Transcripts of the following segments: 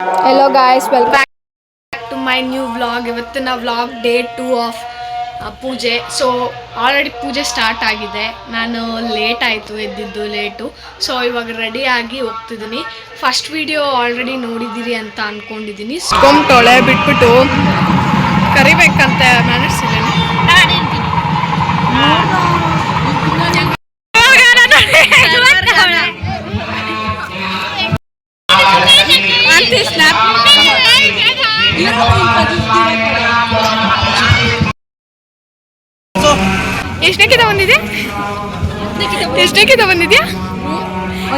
Hello guys welcome back to my new vlog ಇವತ್ತಿನ vlog day two of ಪೂಜೆ. So already ಪೂಜೆ start ಆಗಿದೆ. ನಾನು ಲೇಟ್ ಆಯಿತು ಎದ್ದಿದ್ದು ಲೇಟು ಸೊ ಇವಾಗ ರೆಡಿ ಆಗಿ ಹೋಗ್ತಿದ್ದೀನಿ ಫಸ್ಟ್ ವಿಡಿಯೋ ಆಲ್ರೆಡಿ ನೋಡಿದ್ದೀರಿ ಅಂತ ಅಂದ್ಕೊಂಡಿದ್ದೀನಿ ತೊಳೆ ಬಿಟ್ಬಿಟ್ಟು ಕರಿಬೇಕಂತ ಮ್ಯಾನರ್ಸಿಲ್ಲ ಎಷ್ಟನೇ ಬಂದಿದೆ ಎಷ್ಟನೇ ಕಿತ ಬಂದಿದ್ಯಾ?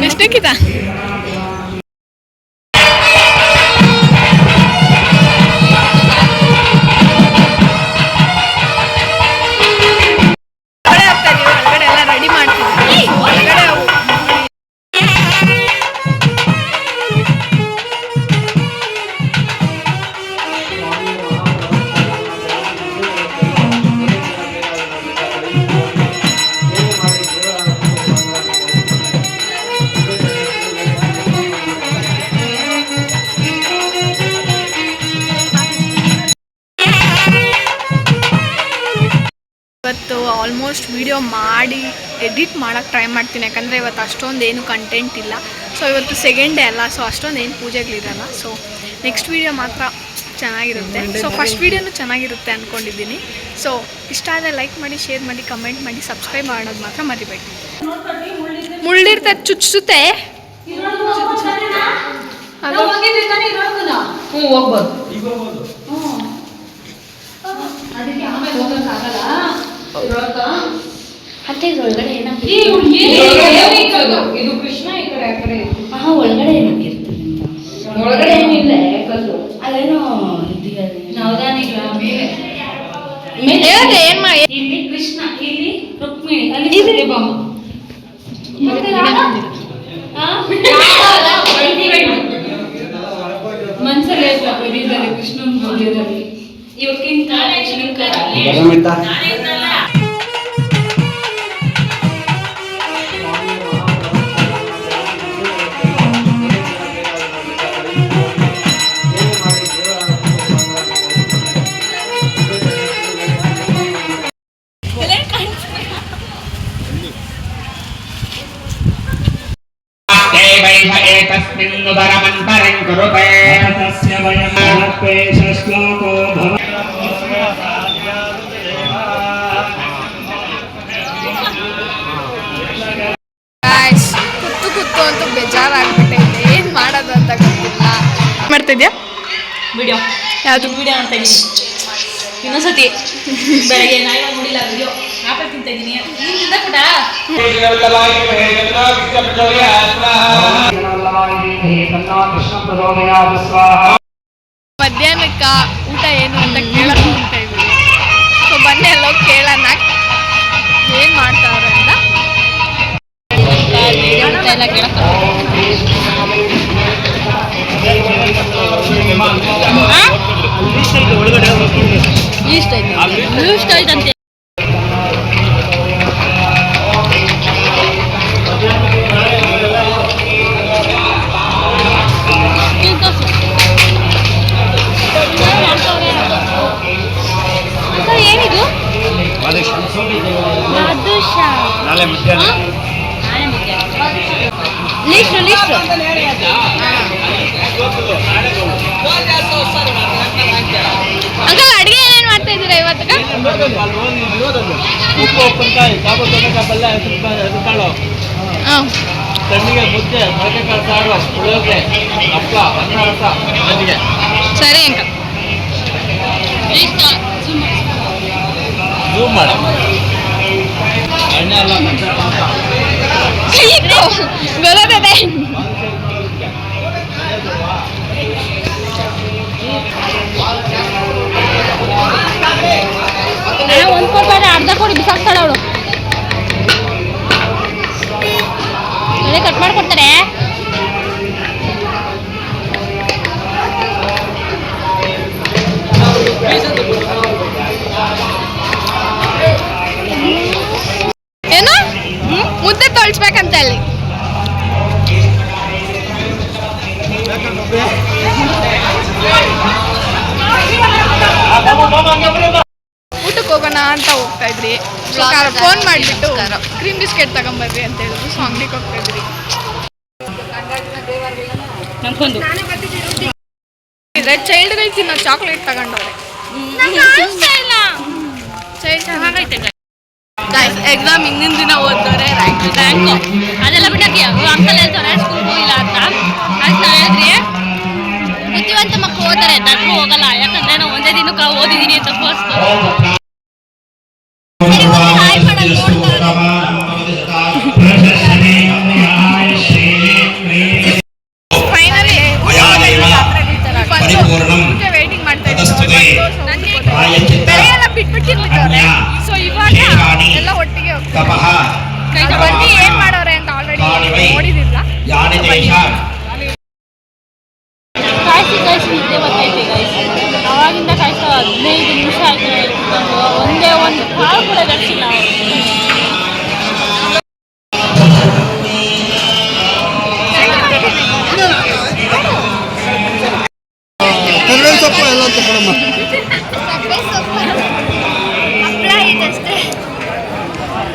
ಎಷ್ಟನೇ ಆಲ್ಮೋಸ್ಟ್ ವೀಡಿಯೋ ಮಾಡಿ ಎಡಿಟ್ ಮಾಡೋಕ್ಕೆ ಟ್ರೈ ಮಾಡ್ತೀನಿ. ಯಾಕಂದರೆ ಇವತ್ತು ಅಷ್ಟೊಂದು ಏನು ಕಂಟೆಂಟ್ ಇಲ್ಲ. ಸೊ ಇವತ್ತು ಸೆಕೆಂಡ್ ಡೇ ಅಲ್ಲ. ಸೊ ಅಷ್ಟೊಂದು ಏನು ಪೂಜೆಗಳಿರಲ್ಲ ಸೊ ನೆಕ್ಸ್ಟ್ ವೀಡಿಯೋ ಮಾತ್ರ ಚೆನ್ನಾಗಿರುತ್ತೆ. ಸೊ ಫಸ್ಟ್ ವಿಡಿಯೋನು ಚೆನ್ನಾಗಿರುತ್ತೆ ಅಂದ್ಕೊಂಡಿದ್ದೀನಿ ಸೊ ಇಷ್ಟ ಆದರೆ ಲೈಕ್ ಮಾಡಿ ಶೇರ್ ಮಾಡಿ ಕಮೆಂಟ್ ಮಾಡಿ ಸಬ್ಸ್ಕ್ರೈಬ್ ಮಾಡೋದು ಮಾತ್ರ ಮರಿಬೇಡಿ. ಮುಳ್ಳಿರ್ತದೆ ಚುಚ್ಚುತ್ತೆ ಹೋಗ್ಬೋದು. ಅದಕ್ಕೆ ಆಮೇಲೆ ಹೋಗಕ್ಕಾಗಲ್ಲ ಮತ್ತೆ ಇದ್ರೊಳಗಡೆ ಏನಾಗ್ತದೆ ಈ ಹುಡ್ಗಿ ಏನ್ ಇಕ್ಕದು? ಇದು ಕೃಷ್ಣ ಈ ಕಡೆ ಆ ಕಡೆ ಆಹಾ ಒಳಗಡೆ ಏನಾಗಿರ್ತದೆ ಅಂತ ಒಳಗಡೆ ಏನಿಲ್ಲ ಕಲ್ಲು ಅದೇನೋ ಇದೆಯಾ ನವಧಾನಿಗಳ ಮೇಲೆ ಮೇಲೆ ಹೇಳಿದೆ ಏನು ಮಾಡಿ ಇಲ್ಲಿ ಕೃಷ್ಣ ಇಲ್ಲಿ ರುಕ್ಮಿಣಿ ಅಲ್ಲಿ ಸತ್ಯಭಾಮ ಮತ್ತೆ ರಾಮ? ಆ? ಯಾವಾಗ? ಮನ್ಸಲ್ಲಿ ಐತೆ ಬರೀತಾರೆ ಕೃಷ್ಣನ ಮಂದಿರದಲ್ಲಿ एतस्मिन्नुदरमन्तरं कुरुते तस्य वयं श्लोको भव ಗಾಯ್ಸ್ ಕುತ್ತು ಕುತ್ತು ಅಂತೂ ಬೇಜಾರಾಗ್ಬಿಟ್ಟೈತೆ ಏನು ಮಾಡೋದು ಅಂತ ಗೊತ್ತಿಲ್ಲ ಮಾಡ್ತಿದ್ಯಾ ವಿಡಿಯೋ ಯಾವುದು ವಿಡಿಯೋ ಅಂತ ಇದೀನಿ ಇನ್ನೊಂದ್ಸತಿ ಬೆಳಗ್ಗೆ ನಾ ಇವಾಗ ನೋಡಿಲ್ಲ ವಿಡಿಯೋ ಆಪಲ್ ತಿಂತ ಇದೀನಿ ನೀನ್ ತಿಂದ ಪುಟ ಮಧ್ಯಾಹ್ನಕ್ಕ ಊಟ ಏನು ಅಂತ ಕೇಳಕ್ ಅಂತ ಇದ್ದೀವಿ ಸೊ ಬನ್ನಿ ಎಲ್ಲೋ ಕೇಳೋಣ. ಏನು ಮಾಡ್ತಾವ್ರೆ ಅಂತ? ಎಲ್ಲ ಇಷ್ಟ ಆಯ್ತು ಇಷ್ಟ ಆಯ್ತಂತೆ ಏನಿದು ಉಪ್ಪು ಉಪ್ಪಿನಕಾಯಿ ಕಾಬು ತೊಂಡೆಕಾಯಿ ಪಲ್ಯ ಹೆಸರುಕಾಳು ಹೆಸರುಕಾಳು ತಣ್ಣಿಗೆ ಮುದ್ದೆ ಮೊಳಕೆಕಾಳು ಸಾರು ಪುಳಿಯೋಗರೆ ಹಪ್ಪಳ ಅನ್ನ ರಸ ಮಜ್ಜಿಗೆ ಸರಿ ಮಾಡಿ ಎಣ್ಣೆ ಬರೋದಿದೆ ಬಿಸ್ಕೆಟ್ ತಗೊಂಬರ್ರಿ ಅಂತ ಹೇಳಿದ್ರು. ಸೊ ಅಂಗಡಿಗೆ ಹೋಗ್ತಾ ಇದ್ರಿ. ಚೈಲ್ಡ್ ಗೈಸ್ ಇನ್ನ ಚಾಕ್ಲೇಟ್ ತಗೊಂಡವ್ರೆ. ಎಕ್ಸಾಮ್ ಹಿಂದಿನ ದಿನ ಓದ್ತಾರೆ ರ್ಯಾಂಕ್ ಅದೆಲ್ಲ ಬಿಟ್ಟಕ್ಕೆ ಅಂಕಲ್ ಹೇಳ್ತಾರೆ ಸ್ಕೂಲ್ಗೆ ಹೋಗಿಲ್ಲ ಅಂತ. ಅಂತ ನಾವು ಹೇಳಿದ್ರಿ ಬುದ್ಧಿವಂತ ಮಕ್ಕಳು ಓದ್ತಾರೆ. ದಡ್ರು ಹೋಗಲ್ಲ. ಯಾಕಂದ್ರೆ ನಾವು ಒಂದೇ ದಿನಕ್ಕೆ ಓದಿದೀನಿ ಅಂತ ಫಸ್ಟ್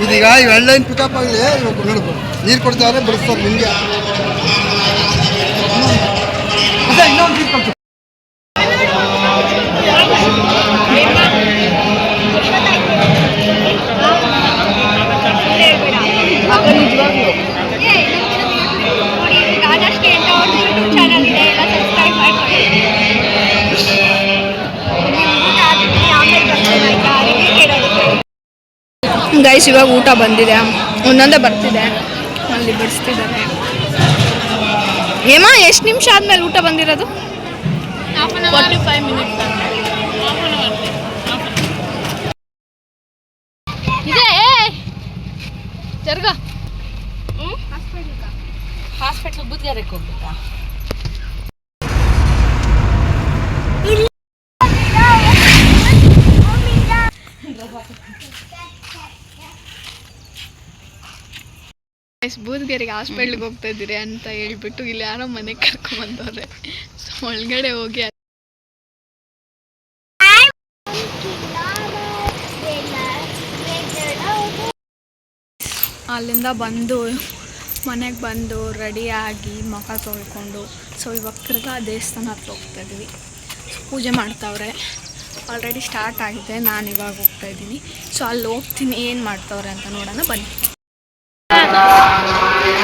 ಇದೀಗ ಇವೆಲ್ಲ ಪಿಕಪ್ ಆಗಲಿ ನೋಡ್ಕೊ. ನೀರು ಕೊಡ್ತಾರೆ ಬಿಡಿಸ್ತಾರೆ ನಿಮಗೆ. ಇನ್ನೊಂದು ಗೈಸ್ ಇವಾಗ ಊಟ ಬಂದಿದೆ. ಒಂದೊಂದೇ ಬರ್ತಿದೆ. ಅಲ್ಲಿ ಬಿಡಿಸ್ತಿದ್ದಾರೆ. ಏಮ ಎಷ್ಟು ನಿಮಿಷ ಆದ್ಮೇಲೆ ಊಟ ಬಂದಿರೋದು? ಫಾರ್ಟಿ ಫೈವ್ ಮಿನಿಟ್ಸ್ ಇದೆ ಜರ್ಗ. ಹಾಸ್ಪಿಟ್ಲ್ ಬುದ್ಧಿಗಾರಕ್ಕೆ ಹೋಗ್ಬೇಕಾ? ಬೂದ್ಗೆರೆಗೆ ಹಾಸ್ಪಿಟ್ಲಿಗೆ ಹೋಗ್ತಾ ಇದ್ದೀರಿ ಅಂತ ಹೇಳ್ಬಿಟ್ಟು ಇಲ್ಲಿ ಯಾರೋ ಮನೆಗೆ ಕರ್ಕೊಂಬಂದವ್ರೆ ಸೊ ಒಳಗಡೆ ಹೋಗಿ ಅಲ್ಲಿಂದ ಬಂದು ಮನೆಗೆ ಬಂದು ರೆಡಿಯಾಗಿ ಮುಖ ತೊಳ್ಕೊಂಡು ಸೊ ಇವಾಗ ತಿರ್ಗಾ ದೇವಸ್ಥಾನ ಹತ್ರ ಹೋಗ್ತಾ ಇದ್ವಿ ಸೊ ಪೂಜೆ ಮಾಡ್ತಾವ್ರೆ. ಆಲ್ರೆಡಿ ಸ್ಟಾರ್ಟ್ ಆಗಿದೆ ನಾನು ಇವಾಗ ಹೋಗ್ತಾ ಇದ್ದೀನಿ ಸೊ ಅಲ್ಲಿ ಹೋಗ್ತೀನಿ ಏನು ಮಾಡ್ತಾವ್ರೆ ಅಂತ ನೋಡೋಣ ಬನ್ನಿ.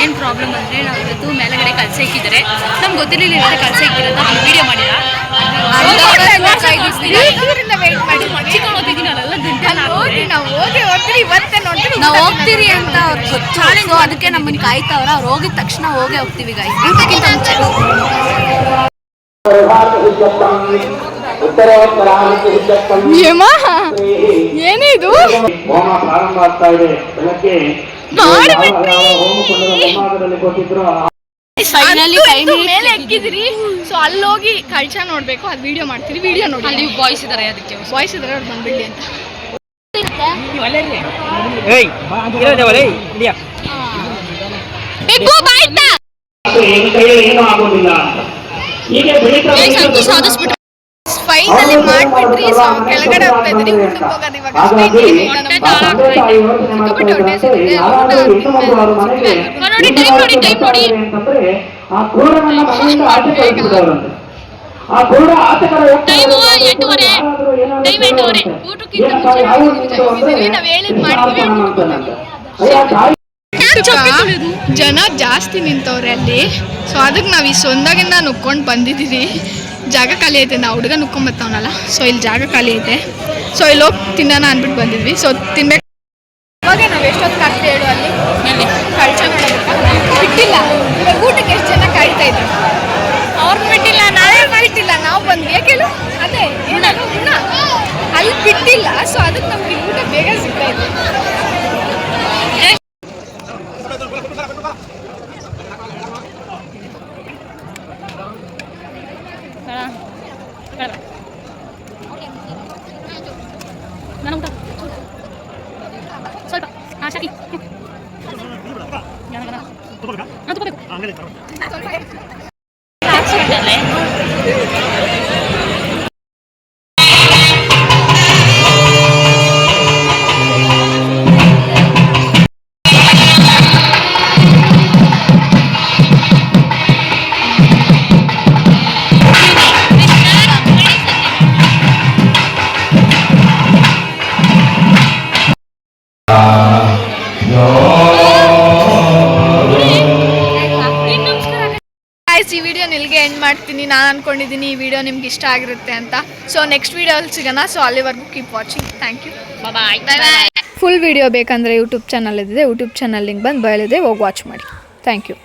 ಏನು ಪ್ರಾಬ್ಲಮ್ ಅಂದರೆ ನಾವು ಇವತ್ತು ಮೇಲೆಗಡೆ ಕಲಸೆ ಇಕ್ಕಿದ್ದಾರೆ. ನಮ್ಗೆ ಗೊತ್ತಿರಲಿಲ್ಲ ಇವತ್ತು ಕಲಸೆ ಇಕ್ಕಿರೋದು ವಿಡಿಯೋ ಮಾಡಿಲ್ಲ. ನಾವು ಹೋಗಿ ಹೋಗ್ತೀರಿ ಇವತ್ತೇ ನೋಡ್ತೀರಿ ನಾವು ಹೋಗ್ತೀರಿ ಅಂತ ಅವ್ರು ಚಾಲೆಂಜ್ ಅದಕ್ಕೆ ನಮ್ಮನ್ನ ಕಾಯ್ತಾವ್ರ. ಅವ್ರು ಹೋಗಿದ ತಕ್ಷಣ ಹೋಗೇ ಹೋಗ್ತೀವಿ ಗಾಯ್ಸ್ ಊಟಕ್ಕಿಂತ ಮುಂಚೆ. ಏನೇ ಇದು? ಹೋಮ ಪ್ರಾರಂಭ ಆಗ್ತಾ ಇದೆ. ಬೆಳಗ್ಗೆ ಫೈನಲಿ ಮೇಲೆ ಎಕ್ಕಿದ್ರಿ ಸೊ ಅಲ್ಲಿ ಹೋಗಿ ಕಳ್ಸ ನೋಡ್ಬೇಕು ಅದು ವಿಡಿಯೋ ಮಾಡ್ತೀರಿ ವಿಡಿಯೋ ನೋಡಿ ಅಲ್ಲಿ ಬಾಯ್ಸ್ ಇದಾರೆ ಅದಕ್ಕೆ ವಾಯ್ಸ್ ಇದಾರೆ ಅವ್ರು ಬಂದ್ಬಿಡಿ ಅಂತ. ಸಂತೋಷ ಸಾಧಿಸ್ಬಿಟ್ರು ಫೈನಲಿ ಮಾಡ್ಬಿಟ್ರಿ ಸೊ ಕೆಳಗಡೆ ಹೋಗ್ತಾ ಇದ್ರಿ ಊಟಕ್ಕೆ ಹೋಗೋದು ಇವಾಗ ಅಷ್ಟೇ ಇನ್ನೇನಿಲ್ಲ ನಮ್ಮ ತಂದೆ ತಾಯಿ ಯೋಚನೆ ಮಾಡ್ತಾ ಇದ್ದಾರೆ, ಯಾರಾದ್ರೂ ಹೆಣ್ಣು ಮಗು ಅವ್ರ ಮನೆಗೆ ನೋಡಿ, time ನೋಡಿ, time ನೋಡಿ. ಅಂತಂದ್ರೆ ಆ ಕ್ರೂರನನ್ನ ಮನೆಯಿಂದ ಆಚೆ ಆ ಕ್ರೂರ ಆಚೆ ಕಡೆ ಹೋಗ್ತಾ Time ಇರೋದು ಎಂಟೂವರೆ. ಯಾರಾದ್ರೂ ಎಂಟೂವರೆ. ಊಟಕ್ಕಿಂತ ಮುಂಚೆ ಯಾವ ಊರು ಅಂದ್ರೆ ಇದೀವಿ, ನಾವ್ ಹೇಳಿದ್ ಮಾಡಿದೀವಿ, ಕೃಷ್ಣಾರ್ಪಣ ಅಂತಾನಂತೆ. ಅಯ್ಯ ಜನ ಜಾಸ್ತಿ ನಿಂತವ್ರೆ ಅಲ್ಲಿ. ಸೊ ಅದಕ್ಕೆ ನಾವು ಈ ಸೊಂದಾಗಿಂದ ನುಕ್ಕೊಂಡು ಬಂದಿದ್ದೀವಿ ಜಾಗ ಖಾಲಿ ಐತೆ ನಾವು ಹುಡುಗ ನುಕ್ಕೊಂಡ್ ಬರ್ತಾವನಲ್ಲ ಸೊ ಇಲ್ಲಿ ಜಾಗ ಖಾಲಿ ಐತೆ. ಸೊ ಇಲ್ಲಿ ಹೋಗಿ ತಿನ್ನೋಣ ಅಂದ್ಬಿಟ್ಟು ಬಂದಿದ್ವಿ. ಸೊ ತಿನ್ಬೇಕು. ಅವಾಗ ನಾವು ಎಷ್ಟೊತ್ತು ಕಟ್ಟಿ ಹೇಳು ಅಲ್ಲಿ? ಕಳ್ಚ ಬಿಟ್ಟಿಲ್ಲ. ಊಟಕ್ಕೆ ಎಷ್ಟು ಜನ ಕಾಯ್ತಾ ಇದ್ರು ಅವ್ರು ಬಿಟ್ಟಿಲ್ಲ ನಾವೇ ಬಿಟ್ಟಿಲ್ಲ ನಾವು ಬಂದ್ವಿ ಯಾಕೆ ಹೇಳು ಅದೇ ಏನದು ಇನ್ನ ಅಲ್ಲಿ ಬಿಟ್ಟಿಲ್ಲ ಸೊ ಅದಕ್ಕೆ ನಮ್ಗೆ ಊಟ ಬೇಗ ಸಿಗ್ತಾ ಇತ್ತು ನಾನು ಊಟ ಸ್ವಲ್ಪ ಹಾಂ ಸಾಕಿ ನಾನು ಮಾಡ್ತೀನಿ ನಾನು ಅನ್ಕೊಂಡಿದ್ದೀನಿ ಈ ವಿಡಿಯೋ ನಿಮ್ಗೆ ಇಷ್ಟ ಆಗಿರುತ್ತೆ ಅಂತ. ಸೊ ನೆಕ್ಸ್ಟ್ ವಿಡಿಯೋಲ್ಲಿ ಸಿಗೋಣ. ಸೊ ಅಲ್ಲಿವರೆಗೂ keep watching thank you bye bye full video ಬೇಕಂದರೆ ಯೂಟ್ಯೂಬ್ ಚಾನಲ್ ಇದೆ. ಯೂಟ್ಯೂಬ್ ಚಾನಲ್ ಲಿಂಕ್ ಬಂದು ಬಯಲಿದೆ ಹೋಗಿ ವಾಚ್ ಮಾಡಿ. Thank you